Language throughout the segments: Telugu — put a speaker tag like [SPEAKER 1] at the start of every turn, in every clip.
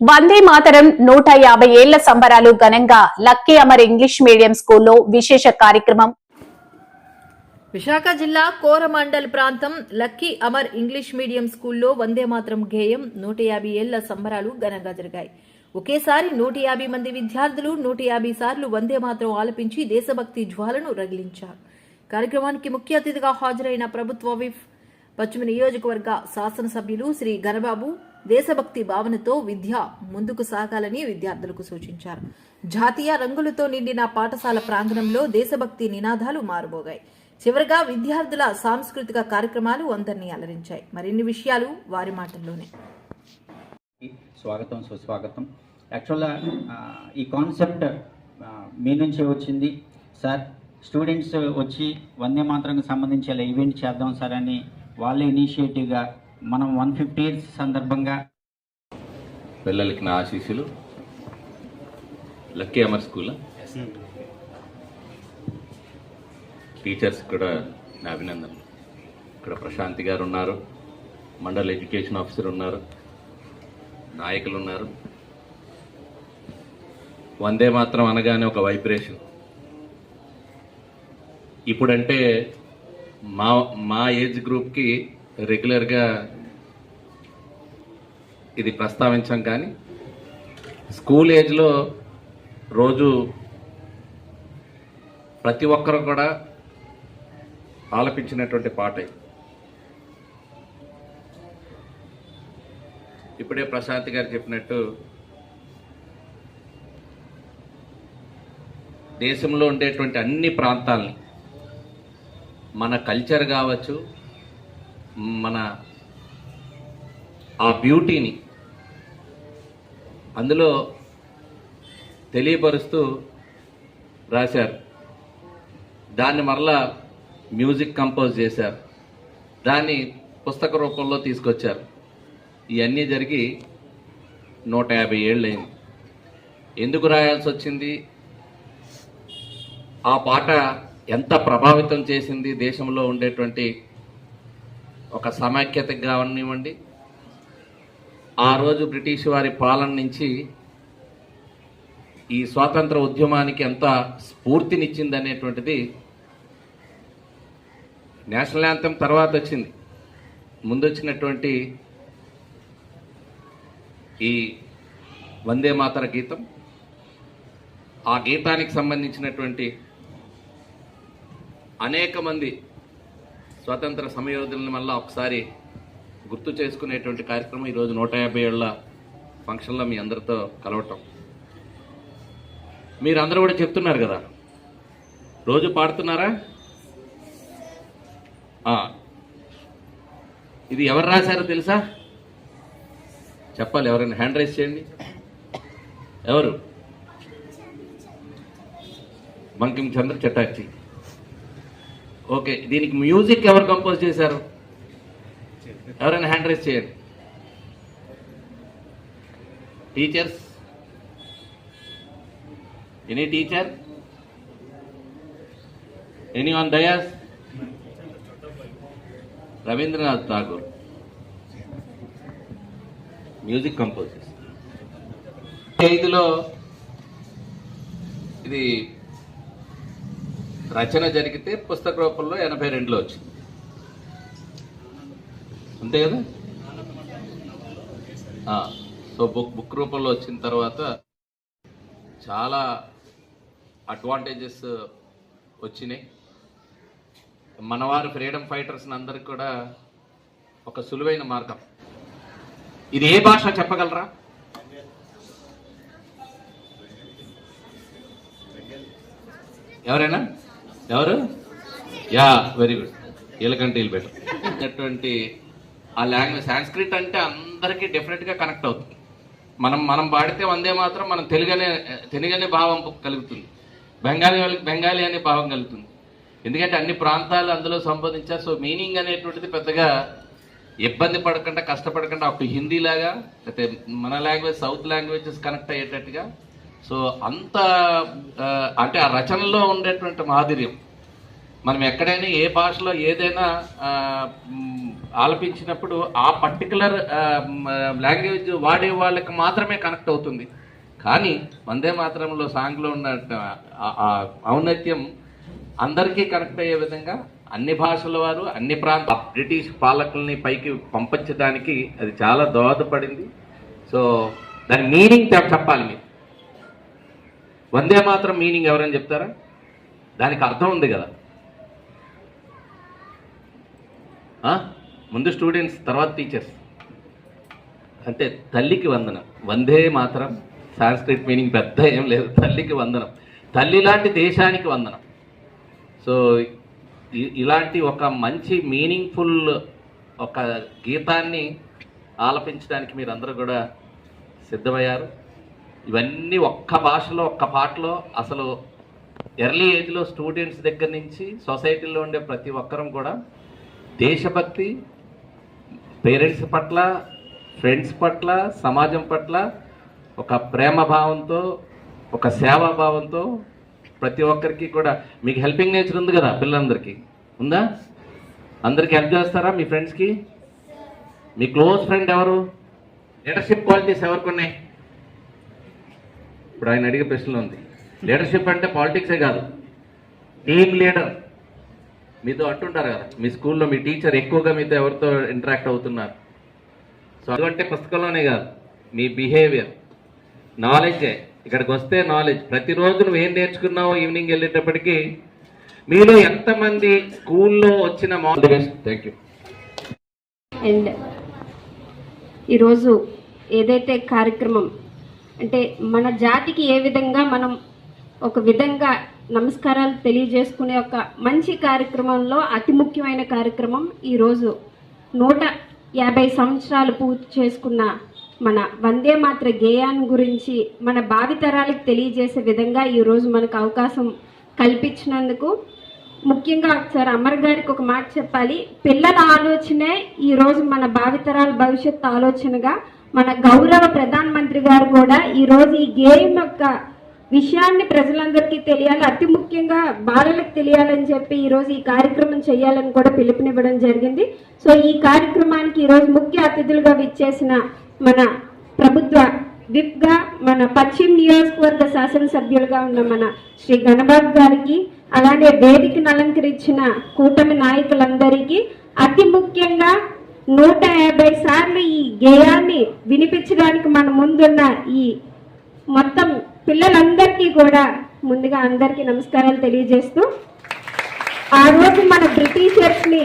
[SPEAKER 1] వందే మాతరం నూట యాభై ఏళ్ళ సంబరాలు ఘనంగా లక్కీ అమర్ ఇంగ్లీష్ మీడియం స్కూల్లో విశేష కార్యక్రమం.
[SPEAKER 2] విశాఖ జిల్లా కోరమండల్ ప్రాంతం లక్కీ అమర్ ఇంగ్లీష్ మీడియం స్కూల్లో వందే మాత్రం గేయం నూట యాభై ఏళ్ళ సంబరాలు ఘనంగా జరిగాయి. ఒకేసారి నూట యాభై మంది విద్యార్థులు నూట యాభై సార్లు వందే మాత్రం ఆలపించి దేశభక్తి జ్వాలను రగిలించారు. కార్యక్రమానికి ముఖ్య అతిథిగా హాజరైన ప్రభుత్వ విఫ్ పశ్చిమ నియోజకవర్గ శాసనసభ్యులు శ్రీ గణబాబు దేశభక్తి భావనతో విద్య ముందుకు సాగాలని విద్యార్థులకు సూచించారు. జాతీయ రంగులతో నిండిన పాఠశాల ప్రాంగణంలో దేశభక్తి నినాదాలు మారుమోగాయి. చివరగా విద్యార్థుల సాంస్కృతిక కార్యక్రమాలు అందరినీ అలరించాయి. మరిన్ని విషయాలు వారి మాటల్లోనే.
[SPEAKER 3] స్వాగతం సుస్వాగతం. యాక్చువల్గా ఈ కాన్సెప్ట్ మీ నుంచే వచ్చింది. సార్ స్టూడెంట్స్ వచ్చి వందే మాత్రంకి సంబంధించి ఇలా ఈవెంట్ చేద్దాం సార్ అని వాళ్ళే ఇనిషియేటివ్గా మనం వన్ ఫిఫ్టీ ఇయర్స్ సందర్భంగా
[SPEAKER 4] పిల్లలకి నా ఆశీస్సులు. లక్కీ అమర్ స్కూల్ టీచర్స్ కూడా నా అభినందనలు. ఇక్కడ ప్రశాంతి గారు ఉన్నారు. మండల్ ఎడ్యుకేషన్ ఆఫీసర్ ఉన్నారు. నాయకులు ఉన్నారు. వందే మాత్రం అనగానే ఒక వైబ్రేషన్ ఇప్పుడంటే మా మా ఏజ్ గ్రూప్కి రెగ్యులర్గా ఇది ప్రస్తావించాం కానీ స్కూల్ ఏజ్లో రోజు ప్రతి ఒక్కరు కూడా ఆలపించినటువంటి పాట ఇప్పుడే ప్రశాంత్ గారు చెప్పినట్టు దేశంలో ఉండేటువంటి అన్ని ప్రాంతాలని మన కల్చర్ కావచ్చు మన ఆ బ్యూటీని అందులో తెలియపరుస్తూ రాశారు. దాన్ని మరలా మ్యూజిక్ కంపోజ్ చేశారు. దాన్ని పుస్తక రూపంలో తీసుకొచ్చారు. ఇవన్నీ జరిగి నూట యాభై ఏళ్ళు అయింది ఎందుకు రాయాల్సి వచ్చింది? ఆ పాట ఎంత ప్రభావితం చేసింది? దేశంలో ఉండేటువంటి ఒక సమైక్యతకి కావనివ్వండి ఆ రోజు బ్రిటిష్ వారి పాలన నుంచి ఈ స్వాతంత్ర ఉద్యమానికి ఎంత స్ఫూర్తినిచ్చింది అనేటువంటిది నేషనల్ యాంతం తర్వాత వచ్చింది. ముందు వచ్చినటువంటి ఈ వందే మాతర గీతం ఆ గీతానికి సంబంధించినటువంటి అనేక మంది స్వతంత్ర సమయోధులను మళ్ళా ఒకసారి గుర్తు చేసుకునేటువంటి కార్యక్రమం ఈరోజు నూట యాభై ఏళ్ళ ఫంక్షన్లో మీ అందరితో కలవటం. మీరందరూ కూడా చెప్తున్నారు కదా. రోజు పాడుతున్నారా? ఇది ఎవరు రాశారో తెలుసా? చెప్పాలి ఎవరైనా. హ్యాండ్ రైస్ చేయండి. ఎవరు? బంకిం చంద్ర చటార్జీ. ఓకే దీనికి మ్యూజిక్ ఎవరు కంపోజ్ చేశారు? ఎవరైనా హ్యాండ్ రైస్ చేయండి. Teachers any teacher any on dais Rabindranath Tagore music composers ఐదులో ఇది రచన జరిగితే పుస్తక రూపంలో ఎనభై రెండులో వచ్చింది. అంతే కదా? సో బుక్ బుక్ రూపంలో వచ్చిన తర్వాత చాలా అడ్వాంటేజెస్ వచ్చినాయి. మనవారు ఫ్రీడమ్ ఫైటర్స్ అందరికి కూడా ఒక సులువైన మార్గం. ఇది ఏ భాష చెప్పగలరా? ఎవరైనా? ఎవరు? Yeah very good. వీళ్ళకంటే వీళ్ళు బెటర్. అటువంటి ఆ లాంగ్వేజ్ సాంస్క్రిట్ అంటే అందరికీ డెఫినెట్గా కనెక్ట్ అవుతుంది. మనం మనం పాడితే వందే మాత్రం మనం తెలుగనే తెలుగనే భావం కలుగుతుంది. బెంగాలీ వాళ్ళకి బెంగాలీ అనే భావం కలుగుతుంది. ఎందుకంటే అన్ని ప్రాంతాలు అందులో సంబోధించారు. సో మీనింగ్ అనేటువంటిది పెద్దగా ఇబ్బంది పడకుండా కష్టపడకుండా అప్పుడు హిందీ లాగా లేకపోతే మన లాంగ్వేజ్ సౌత్ లాంగ్వేజెస్ కనెక్ట్ అయ్యేటట్టుగా. సో అంత అంటే ఆ రచనలో ఉండేటువంటి మాధుర్యం మనం ఎక్కడైనా ఏ భాషలో ఏదైనా ఆలపించినప్పుడు ఆ పర్టికులర్ లాంగ్వేజ్ వాడే వాళ్ళకి మాత్రమే కనెక్ట్ అవుతుంది. కానీ వందే మాత్రంలో సాంగ్లో ఉన్న ఆ- ఔన్నత్యం అందరికీ కనెక్ట్ అయ్యే విధంగా అన్ని భాషల వారు అన్ని ప్రాంత బ్రిటిష్ పాలకుల్ని పైకి పంపించడానికి అది చాలా దోహదపడింది. సో దాని మీనింగ్ చెప్పాలి మీరు. వందే మాత్రం మీనింగ్ ఎవరని చెప్తారా? దానికి అర్థం ఉంది కదా. ముందు స్టూడెంట్స్ తర్వాత టీచర్స్ అంటే తల్లికి వందనం. వందే మాత్రం సాంస్క్రిట్ మీనింగ్ పెద్ద ఏం లేదు. తల్లికి వందనం. తల్లి లాంటి దేశానికి వందనం. సో ఇలాంటి ఒక మంచి మీనింగ్ఫుల్ ఒక గీతాన్ని ఆలపించడానికి మీరు అందరూ కూడా సిద్ధమయ్యారు. ఇవన్నీ ఒక్క భాషలో ఒక్క పాటలో అసలు ఎర్లీ ఏజ్లో స్టూడెంట్స్ దగ్గర నుంచి సొసైటీలో ఉండే ప్రతి ఒక్కరం కూడా దేశభక్తి పేరెంట్స్ పట్ల ఫ్రెండ్స్ పట్ల సమాజం పట్ల ఒక ప్రేమ భావంతో ఒక సేవా భావంతో ప్రతి ఒక్కరికి కూడా మీకు హెల్పింగ్ నేచర్ ఉంది కదా పిల్లలందరికీ. ఉందా? అందరికి హెల్ప్ చేస్తారా మీ ఫ్రెండ్స్కి? మీ క్లోజ్ ఫ్రెండ్ ఎవరు? లీడర్షిప్ క్వాలిటీస్ ఎవరికి ఉన్నాయి ఇప్పుడు ఆయన అడిగే ప్రశ్నలో ఉంది. లీడర్షిప్ అంటే పాలిటిక్సే కాదు. Team leader. మీతో అంటుంటారు కదా మీ స్కూల్లో మీ టీచర్ ఎక్కువగా మీతో ఎవరితో ఇంటరాక్ట్ అవుతున్నారు? సో అటువంటి పుస్తకంలోనే కాదు మీ బిహేవియర్ నాలెడ్జే ఇక్కడికి వస్తే నాలెడ్జ్ ప్రతిరోజు నువ్వు ఏం నేర్చుకున్నావో ఈవినింగ్ వెళ్ళేటప్పటికి మీలో ఎంతమంది స్కూల్లో వచ్చిన థ్యాంక్ యూ
[SPEAKER 5] అండ్ ఈరోజు ఏదైతే కార్యక్రమం అంటే మన జాతికి ఏ విధంగా మనం ఒక విధంగా నమస్కారాలు తెలియజేసుకునే ఒక మంచి కార్యక్రమంలో అతి ముఖ్యమైన కార్యక్రమం ఈరోజు నూట యాభై సంవత్సరాలు పూర్తి చేసుకున్న మన వందే మాత్ర గేయాన్ని గురించి మన భావితరాలకు తెలియజేసే విధంగా ఈరోజు మనకు అవకాశం కల్పించినందుకు ముఖ్యంగా ఒకసారి అమర్ గారికి ఒక మాట చెప్పాలి. పిల్లల ఆలోచనే ఈ రోజు మన భావితరాల భవిష్యత్ ఆలోచనగా మన గౌరవ ప్రధానమంత్రి గారు కూడా ఈరోజు ఈ గేమ్ యొక్క విషయాన్ని ప్రజలందరికీ తెలియాలి అతి ముఖ్యంగా బాలలకు తెలియాలని చెప్పి ఈరోజు ఈ కార్యక్రమం చేయాలని కూడా పిలుపునివ్వడం జరిగింది. సో ఈ కార్యక్రమానికి ఈరోజు ముఖ్య అతిథులుగా విచ్చేసిన మన ప్రభుత్వ విప్గా మన పశ్చిమ నియోజకవర్గ శాసనసభ్యులుగా ఉన్న మన శ్రీ గణబాబు గారికి అలానే వేదికను అలంకరించిన కూటమి నాయకులందరికీ అతి ముఖ్యంగా నూట యాభై సార్లు ఈ గేయాన్ని వినిపించడానికి మన ముందున్న ఈ మొత్తం పిల్లలందరికీ కూడా ముందుగా అందరికీ నమస్కారాలు తెలియజేస్తూ ఆ రోజు మన బ్రిటిషర్స్ని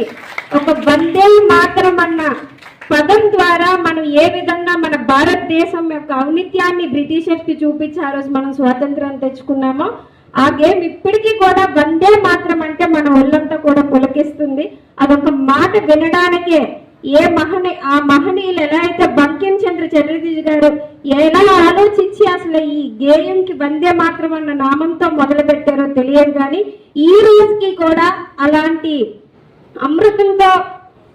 [SPEAKER 5] ఒక వందే మాత్రం అన్న పదం ద్వారా మనం ఏ విధంగా మన భారతదేశం యొక్క ఔన్నిత్యాన్ని బ్రిటిషర్స్కి చూపించి ఆ రోజు మనం స్వాతంత్రం తెచ్చుకున్నామో ఆ గేమ్ ఇప్పటికీ కూడా వందే మాత్రం అంటే మన ఒళ్ళంతా కూడా పులకిస్తుంది. అదొక మాట వినడానికే ఏ మహని ఆ మహనీయులు ఎలా అయితే బంకిం చంద్ర చటర్జీ గారు? ఎలా ఆలోచించి అసలు ఈ గేయంకి వందే మాత్రం అన్న నామంతో మొదలు పెట్టారో తెలియదు కానీ ఈ రోజుకి కూడా అలాంటి అమృతంతో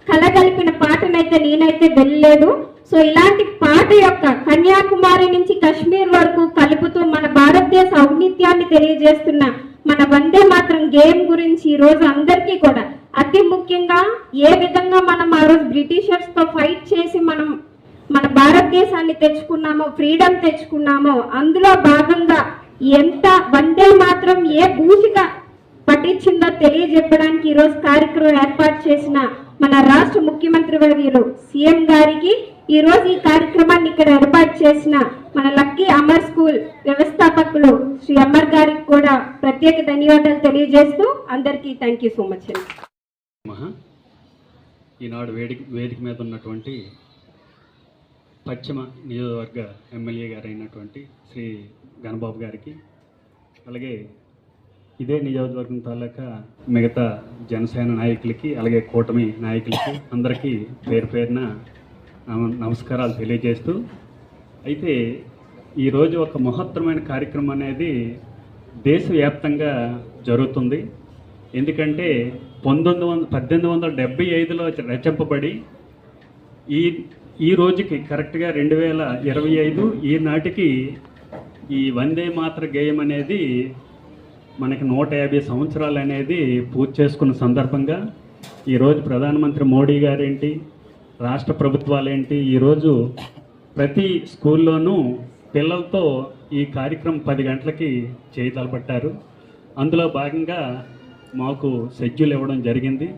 [SPEAKER 5] కలగలిపిన పాటనైతే నేనైతే వెళ్ళలేదు సో ఇలాంటి పాట యొక్క కన్యాకుమారి నుంచి కశ్మీర్ వరకు కలుపుతూ మన భారతదేశ ఔన్నిత్యాన్ని తెలియజేస్తున్న మన వందే మాత్రం గేమ్ గురించి ఈ రోజు అందరికీ కూడా అతి ముఖ్యంగా ఏ విధంగా మనం ఆ రోజు బ్రిటిషర్స్తో ఫైట్ చేసి మనం మన భారతదేశాన్ని తెచ్చుకున్నామో ఫ్రీడమ్ తెచ్చుకున్నామో అందులో భాగంగా ఎంత వందే మాత్రం ఏ భూషిక పట్టించిందో తెలియజెప్పడానికి ఈరోజు కార్యక్రమం ఏర్పాటు చేసిన మన రాష్ట్ర ముఖ్యమంత్రి వర్యులు సీఎం గారికి ఈ రోజు ఈ కార్యక్రమాన్ని ఇక్కడ ఏర్పాటు చేసిన మన లక్కీ అమర్ స్కూల్ వ్యవస్థాపకులు శ్రీ అమర్ గారికి కూడా ప్రత్యేక ధన్యవాదాలు తెలియజేస్తూ అందరికీ థ్యాంక్ యూ సో మచ్
[SPEAKER 6] మహా. ఈనాడు వేదిక వేదిక మీద ఉన్నటువంటి పశ్చిమ నియోజకవర్గ ఎమ్మెల్యే గారైనటువంటి శ్రీ గణబాబు గారికి అలాగే ఇదే నియోజకవర్గం తాలూకా మిగతా జనసేన నాయకులకి అలాగే కూటమి నాయకులకి అందరికీ పేరు పేరున నమస్కారాలు తెలియజేస్తూ అయితే ఈరోజు ఒక మహత్తరమైన కార్యక్రమం అనేది దేశవ్యాప్తంగా జరుగుతుంది. ఎందుకంటే పంతొమ్మిది వందల పద్దెనిమిది వందల డెబ్బై ఐదులో రచింపబడి ఈ ఈ రోజుకి కరెక్ట్గా రెండు వేల ఇరవై ఐదు ఈనాటికి ఈ వందే మాత్ర గేయం అనేది మనకి నూట యాభై సంవత్సరాలు అనేది పూర్తి చేసుకున్న సందర్భంగా ఈరోజు ప్రధానమంత్రి మోడీ గారేంటి రాష్ట్ర ప్రభుత్వాలేంటి? ఈరోజు ప్రతి స్కూల్లోనూ పిల్లలతో ఈ కార్యక్రమం పది గంటలకి చేయి తలపట్టారు. అందులో భాగంగా మాకు షెడ్యూల్ ఇవ్వడం జరిగింది.